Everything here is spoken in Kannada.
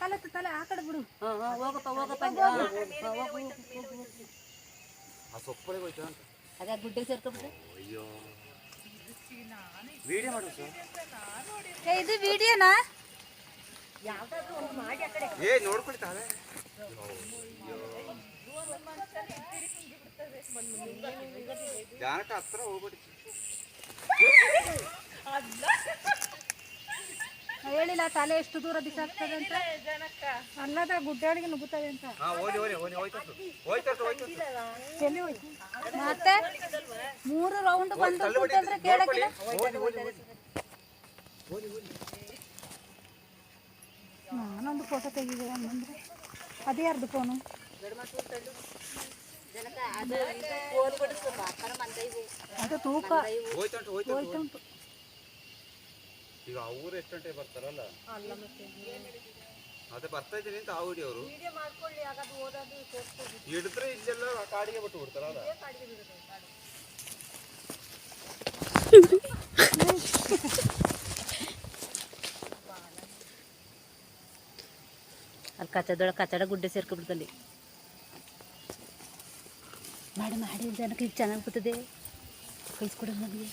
ತಲೆ ತಲೆ ಆ ಕಡೆ ಬಿಡು ಹಾ, ಹಾ, ಹೋಗಪ್ಪ ಹೋಗಪ್ಪ ಹಂಗೆ. ಹಾ, ಹಾ, ಹೋಗು, ಹೋಗು, ಹೋಗು. ಆ ಸೊಪ್ಪಳಿಗೆ ಹೋಯ್ತು ಅಂತ ಅದೇ ಗುಡ್ಡೆ ಸೇರ್ಕೊಬಿಟ್ರೆ ಅಯ್ಯೋ ವಿಡಿಯೋ ಮಾಡು ಸರ್ ಏ ಇದು ವಿಡಿಯೋನಾ ಏ ನೋಡ್ಕೊಳ್ಳಿ ತಾವೇ ಜಾನಕ ಹತ್ರ ಹೋಗ್ಬಿಡಿ ಹೇಳಿಲ್ಲ ತಲೆ ಎಷ್ಟು ದೂರ ಬಿಸಾಕ್ತದೆ ಅಂತ? ಅಲ್ಲದ ಗುಡ್ಡಾಳಿಗೆ ನುಗ್ಗುತ್ತದೆ ಅಂತ. ಎಲ್ಲಿ ಹೋಯ್ತು? ಮತ್ತೆ ಮೂರು ರೌಂಡ್ ಬಂದು ಕೂತಂದ್ರೆ ಕೇಳಕ್ಕಿಲ್ಲ? ನಾನೊಂದು ಫೋಟೋ ತೆಗಿದೆ ಅಂದ್ರೆ ಅದೇ ಅರ್ಧ ಫೋನು ಜನಕ ಅದು ತೂಕ. ಹೋಯ್ತು ಹೋಯ್ತುಂಟು ಈಗ ಅವ್ರು ಎಷ್ಟು ಗಂಟೆ ಬರ್ತಾರಲ್ಲ? ಅದೇ ಬರ್ತಾ ಇದ್ದೀನಿ ಅಂತ ಆ ವಿಡಿಯೋ ಅವರು? ಹಿಡಿದ್ರೆ ಇಲ್ಲೆಲ್ಲ ಕಾಡಿಗೆ ಬಿಟ್ಟು ಬಿಡ್ತಾರಲ್ಲ? ಅಲ್ಲಿ ಕಚ್ಚದೊಳಗೆ ಕಚ್ಚಡ ಗುಡ್ಡೆ ಸೇರ್ಕೊಬಿಡ್ತಲ್ಲಿ ಮಾಡಿ ಮಾಡಿ ಜನಕ್ಕೆ ಇದು ಚೆನ್ನಾಗಿ ಬರ್ತದೆ. ಕಳಿಸ್ಕೊಡೋದು ನಮಗೆ